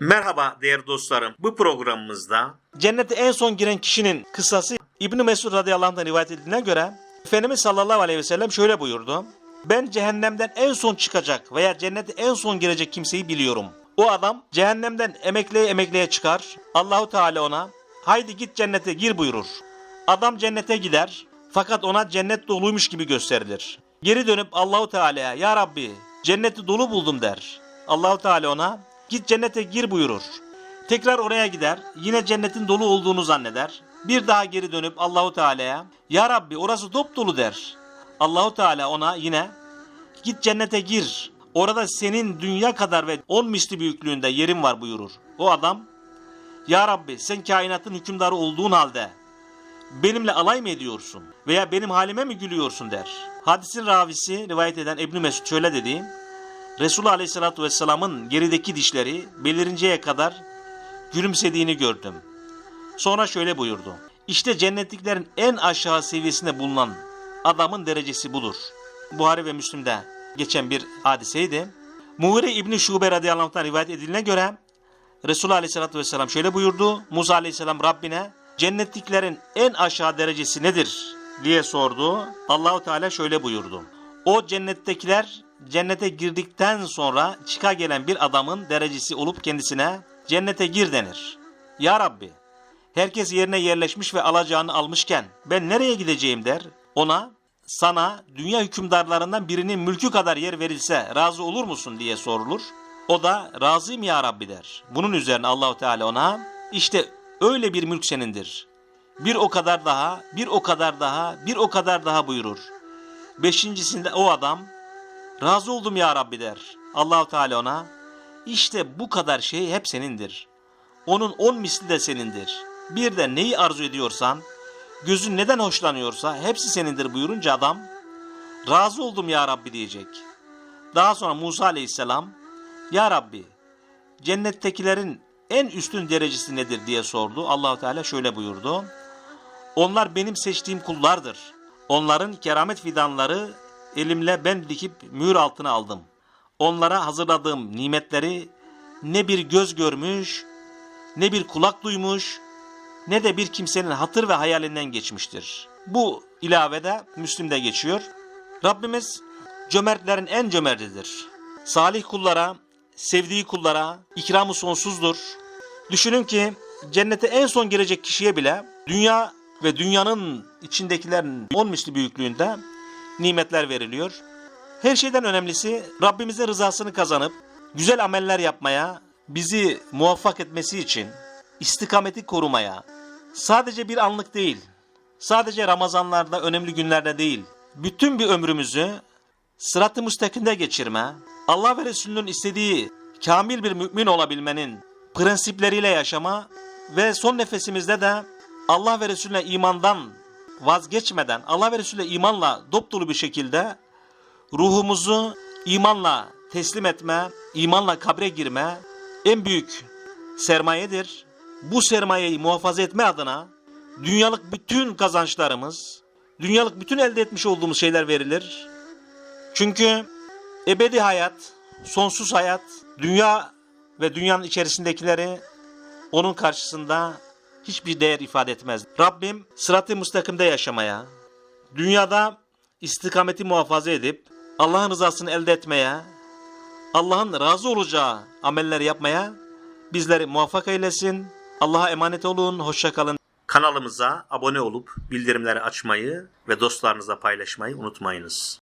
Merhaba değerli dostlarım. Bu programımızda cennete en son giren kişinin kıssası İbn Mesud radıyallahu anh'tan rivayet edildiğine göre Efendimiz sallallahu aleyhi ve sellem şöyle buyurdu. Ben cehennemden en son çıkacak veya cennete en son girecek kimseyi biliyorum. O adam cehennemden emekleye emekleye çıkar. Allahu Teala ona haydi git cennete gir buyurur. Adam cennete gider fakat ona cennet doluymuş gibi gösterilir. Geri dönüp Allahu Teala'ya ya Rabbi cenneti dolu buldum der. Allahu Teala ona git cennete gir buyurur. Tekrar oraya gider yine cennetin dolu olduğunu zanneder. Bir daha geri dönüp Allahu Teala'ya ya Rabbi orası dop dolu der. Allahu Teala ona yine git cennete gir. Orada senin dünya kadar ve on misli büyüklüğünde yerin var buyurur. O adam ya Rabbi sen kainatın hükümdarı olduğun halde benimle alay mı ediyorsun veya benim halime mi gülüyorsun der. Hadisin ravisi rivayet eden İbn Mesud şöyle dedi. Resulullah Aleyhisselatü Vesselam'ın gerideki dişleri belirinceye kadar gülümsediğini gördüm. Sonra şöyle buyurdu. İşte cennetliklerin en aşağı seviyesinde bulunan adamın derecesi budur. Buhari ve Müslim'de geçen bir hadiseydi. Muhire İbni Şube radıyallahu anh'tan rivayet edildiğine göre Resulullah aleyhissalatü vesselam şöyle buyurdu. Musa aleyhisselam Rabbine cennetliklerin en aşağı derecesi nedir diye sordu. Allahu Teala şöyle buyurdu. O cennettekiler cennete girdikten sonra çıka gelen bir adamın derecesi olup kendisine cennete gir denir. Ya Rabbi herkes yerine yerleşmiş ve alacağını almışken ben nereye gideceğim der. Ona sana dünya hükümdarlarından birinin mülkü kadar yer verilse razı olur musun diye sorulur. O da razıyım ya Rabbi der. Bunun üzerine Allahu Teala ona işte öyle bir mülk senindir. Bir o kadar daha, bir o kadar daha, bir o kadar daha buyurur. Beşincisinde o adam razı oldum ya Rabbi der. Allahu Teala ona işte bu kadar şey hep senindir. Onun on misli de senindir. Bir de neyi arzu ediyorsan, gözün neden hoşlanıyorsa hepsi senindir buyurunca adam razı oldum ya Rabbi diyecek. Daha sonra Musa aleyhisselam ya Rabbi cennettekilerin en üstün derecesi nedir diye sordu. Allahu Teala şöyle buyurdu. Onlar benim seçtiğim kullardır. Onların keramet fidanları elimle ben dikip mühür altına aldım. Onlara hazırladığım nimetleri ne bir göz görmüş, ne bir kulak duymuş, ne de bir kimsenin hatır ve hayalinden geçmiştir. Bu ilavede Müslim'de geçiyor. Rabbimiz cömertlerin en cömertidir. Salih kullara, sevdiği kullara ikramı sonsuzdur. Düşünün ki cennete en son girecek kişiye bile dünya ve dünyanın içindekilerin on misli büyüklüğünde nimetler veriliyor. Her şeyden önemlisi Rabbimizin rızasını kazanıp güzel ameller yapmaya, bizi muvaffak etmesi için istikameti korumaya, sadece bir anlık değil, sadece Ramazanlarda, önemli günlerde değil, bütün bir ömrümüzü sırat-ı müstakimde geçirme, Allah ve Resulünün istediği kamil bir mümin olabilmenin prensipleriyle yaşama ve son nefesimizde de Allah ve Resulüne imandan vazgeçmeden, Allah ve Resulüne imanla dopdolu bir şekilde ruhumuzu imanla teslim etme, imanla kabre girme en büyük sermayedir. Bu sermayeyi muhafaza etme adına dünyalık bütün kazançlarımız, dünyalık bütün elde etmiş olduğumuz şeyler verilir. Çünkü ebedi hayat, sonsuz hayat, dünya ve dünyanın içerisindekileri onun karşısında hiçbir değer ifade etmez. Rabbim sırat-ı müstakimde yaşamaya, dünyada istikameti muhafaza edip Allah'ın rızasını elde etmeye, Allah'ın razı olacağı ameller yapmaya bizleri muvaffak eylesin. Allah'a emanet olun, hoşça kalın. Kanalımıza abone olup bildirimleri açmayı ve dostlarınızla paylaşmayı unutmayınız.